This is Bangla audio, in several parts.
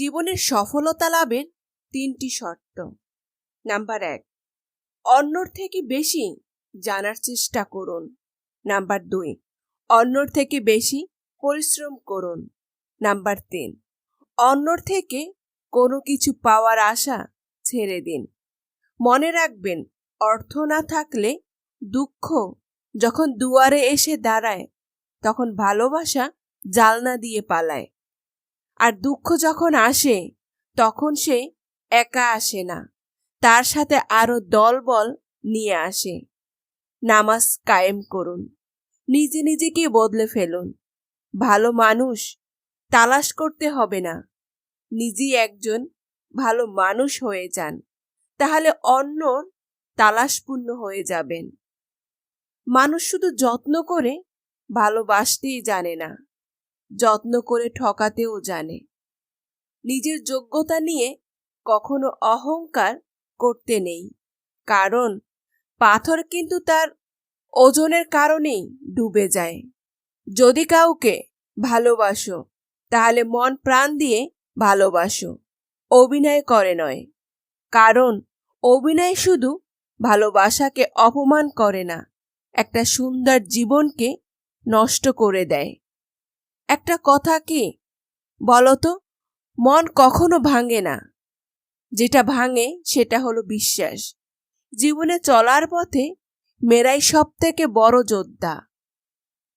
জীবনের সফলতা লাভের তিনটি শর্ত। নাম্বার এক, অন্যর থেকে বেশি জানার চেষ্টা করুন। নাম্বার দুই, অন্যর থেকে বেশি পরিশ্রম করুন। নাম্বার তিন, অন্যর থেকে কোনো কিছু পাওয়ার আশা ছেড়ে দিন। মনে রাখবেন, অর্থ না থাকলে দুঃখ যখন দুয়ারে এসে দাঁড়ায়, তখন ভালোবাসা জালনা দিয়ে পালায়। আর দুঃখ যখন আসে, তখন সে একা আসে না। তার সাথে আরও দলবল নিয়ে আসে। নামাজ কায়েম করুন। নিজে নিজেকে বদলে ফেলুন। ভালো মানুষ তালাশ করতে হবে না। নিজেই একজন ভালো মানুষ হয়ে যান। তাহলে অন্য তালাশপূর্ণ হয়ে যাবেন। মানুষ শুধু যত্ন করে ভালোবাসতেই জানে না। যত্ন করে ঠকাতেও জানে। নিজের যোগ্যতা নিয়ে কখনো অহংকার করতে নেই। কারণ পাথর কিন্তু তার ওজনের কারণেই ডুবে যায়। যদি কাউকে ভালোবাসো, তাহলে মন প্রাণ দিয়ে ভালোবাসো। অভিনয় করে নয়। কারণ অভিনয় শুধু ভালোবাসাকে অপমান করে না, একটা সুন্দর জীবনকে নষ্ট করে দেয়। একটা কথা কি? বলতো মন কখনো ভাঙে না। যেটা ভাঙে, সেটা হলো বিশ্বাস। জীবনে চলার পথে মেয়েরাই সব থেকে বড় যোদ্ধা।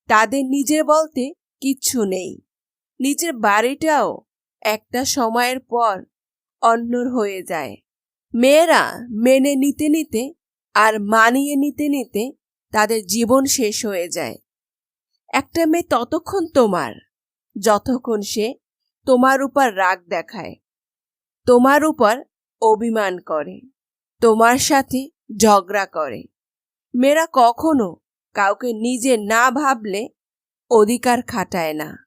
তাদের নিজের বলতে কিচ্ছু নেই। নিজের বাড়িটাও একটা সময়ের পর অন্যর হয়ে যায়। মেয়েরা মেনে নিতে নিতে আর মানিয়ে নিতে নিতে তাদের জীবন শেষ হয়ে যায়। একটা মেয়ে ততক্ষণ তোমার, যতক্ষণ সে তোমার উপর রাগ দেখায়, তোমার উপর অভিমান করে, তোমার সাথে ঝগড়া করে। মেয়েরা কখনো কাউকে নিজে না ভাবলে অধিকার খাটায় না।